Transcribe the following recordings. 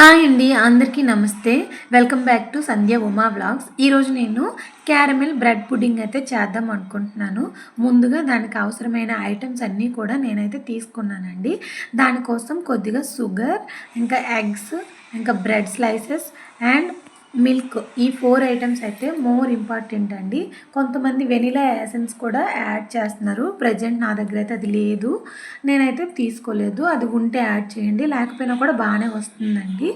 Hi అండి అందరికీ నమస్తే. Welcome back to Sandhya Uma vlogs. ఈరోజు నేను క్యారమెల్ బ్రెడ్ పుడ్డింగ్ అయితే చేద్దాం అనుకుంటున్నాను. ముందుగా దానికి అవసరమైన ఐటమ్స్ అన్నీ కూడా నేనైతే తీసుకున్నానండి. దానికోసం కొద్దిగా షుగర్ ఇంకా ఎగ్స్ ఇంకా బ్రెడ్ స్లైసెస్ అండ్ మిల్క్. ఈ ఫోర్ ఐటమ్స్ అయితే మోర్ ఇంపార్టెంట్ అండి. కొంతమంది వెనిలా యాసెన్స్ కూడా యాడ్ చేస్తున్నారు. ప్రజెంట్ నా దగ్గర అయితే అది లేదు. నేనైతే తీసుకోలేదు. అది ఉంటే యాడ్ చేయండి. లేకపోయినా కూడా బాగానే వస్తుందండి.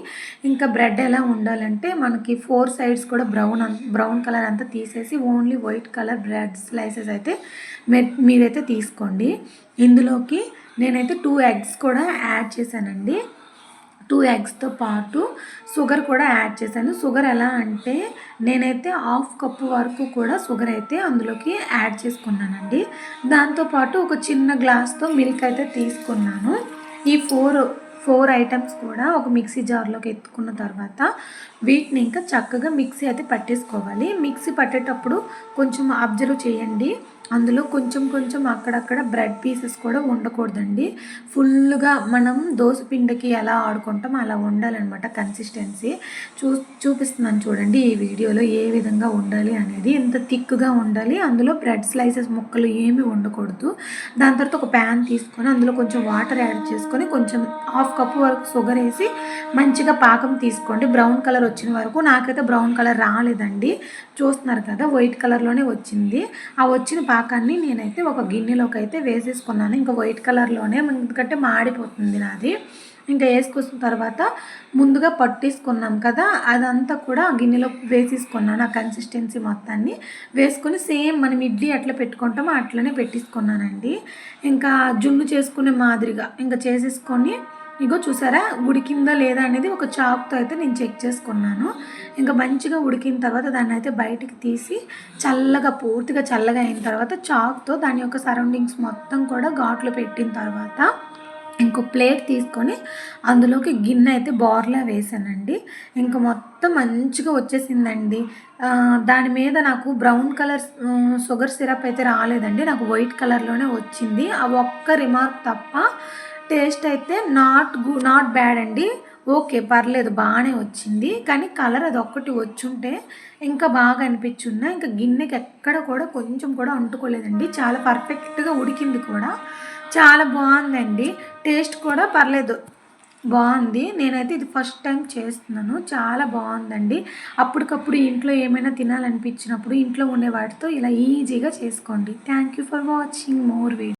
ఇంకా బ్రెడ్ ఎలా ఉండాలంటే మనకి ఫోర్ సైడ్స్ కూడా బ్రౌన్ బ్రౌన్ కలర్ అంతా తీసేసి only white colour bread slices అయితే మీరైతే తీసుకోండి. ఇందులోకి నేనైతే టూ ఎగ్స్ కూడా యాడ్ చేశానండి. టూ ఎగ్స్తో పాటు షుగర్ కూడా యాడ్ చేశాను. షుగర్ ఎలా అంటే నేనైతే హాఫ్ కప్పు వరకు కూడా షుగర్ అయితే అందులోకి యాడ్ చేసుకున్నానండి. దాంతోపాటు ఒక చిన్న గ్లాస్తో మిల్క్ అయితే తీసుకున్నాను. ఈ ఫోర్ ఫోర్ ఐటమ్స్ కూడా ఒక మిక్సీ జార్లోకి ఎత్తుకున్న తర్వాత వీటిని ఇంకా చక్కగా మిక్సీ అయితే పట్టేసుకోవాలి. మిక్సీ పట్టేటప్పుడు కొంచెం అబ్జర్వ్ చేయండి. అందులో కొంచెం కొంచెం అక్కడక్కడ బ్రెడ్ పీసెస్ కూడా ఉండకూడదండి. ఫుల్గా మనం పిండికి ఎలా ఆడుకుంటామో అలా ఉండాలన్నమాట కన్సిస్టెన్సీ. చూ చూపిస్తున్నాను చూడండి ఈ వీడియోలో ఏ విధంగా ఉండాలి అనేది. ఎంత థిక్గా ఉండాలి. అందులో బ్రెడ్ స్లైసెస్ ముక్కలు ఏమి ఉండకూడదు. దాని తర్వాత ఒక ప్యాన్ తీసుకొని అందులో కొంచెం వాటర్ యాడ్ చేసుకొని కొంచెం హాఫ్ కప్పు వరకు షుగర్ వేసి మంచిగా పాకం తీసుకోండి. బ్రౌన్ కలర్ వచ్చిన వరకు నాకైతే బ్రౌన్ కలర్ రాలేదండి. చూస్తున్నారు కదా వైట్ కలర్లోనే వచ్చింది. ఆ వచ్చిన పాకాన్ని నేనైతే ఒక గిన్నెలోకి అయితే వేసేసుకున్నాను. ఇంకా వైట్ కలర్లోనే ఎందుకంటే మాడిపోతుంది నాది. ఇంకా వేసుకొచ్చిన తర్వాత ముందుగా పట్టేసుకున్నాం కదా అదంతా కూడా గిన్నెలో వేసేసుకున్నాను. ఆ కన్సిస్టెన్సీ మొత్తాన్ని వేసుకొని సేమ్ మనం ఇడ్లీ ఎట్లా పెట్టుకుంటామో అట్లనే పెట్టేసుకున్నానండి. ఇంకా జున్ను చేసుకునే మాదిరిగా ఇంకా చేసేసుకొని ఇగో చూసారా? ఉడికిందా లేదా అనేది ఒక చాక్తో అయితే నేను చెక్ చేసుకున్నాను. ఇంకా మంచిగా ఉడికిన తర్వాత దాన్ని అయితే బయటికి తీసి చల్లగా పూర్తిగా చల్లగా అయిన తర్వాత చాక్తో దాని యొక్క సరౌండింగ్స్ మొత్తం కూడా ఘాట్లు పెట్టిన తర్వాత ఇంకో ప్లేట్ తీసుకొని అందులోకి గిన్నె అయితే బోర్లా వేసానండి. ఇంకా మొత్తం మంచిగా వచ్చేసిందండి. దాని మీద నాకు బ్రౌన్ కలర్ షుగర్ సిరప్ అయితే రాలేదండి. నాకు వైట్ కలర్లోనే వచ్చింది. ఆ ఒక్క రిమార్క్ తప్ప టేస్ట్ అయితే నాట్ గు నాట్ బ్యాడ్ అండి. ఓకే పర్లేదు బాగానే వచ్చింది. కానీ కలర్ అది ఒక్కటి వచ్చుంటే ఇంకా బాగా అనిపించున్నా. ఇంకా గిన్నెకి ఎక్కడ కూడా కొంచెం కూడా అంటుకోలేదండి. చాలా పర్ఫెక్ట్గా ఉడికింది కూడా. చాలా బాగుందండి. టేస్ట్ కూడా పర్లేదు. బాగుంది. నేనైతే ఇది ఫస్ట్ టైం చేస్తున్నాను. చాలా బాగుందండి. అప్పటికప్పుడు ఇంట్లో ఏమైనా తినాలనిపించినప్పుడు ఇంట్లో ఉండే వాటితో ఇలా ఈజీగా చేసుకోండి. Thank you for watching. More video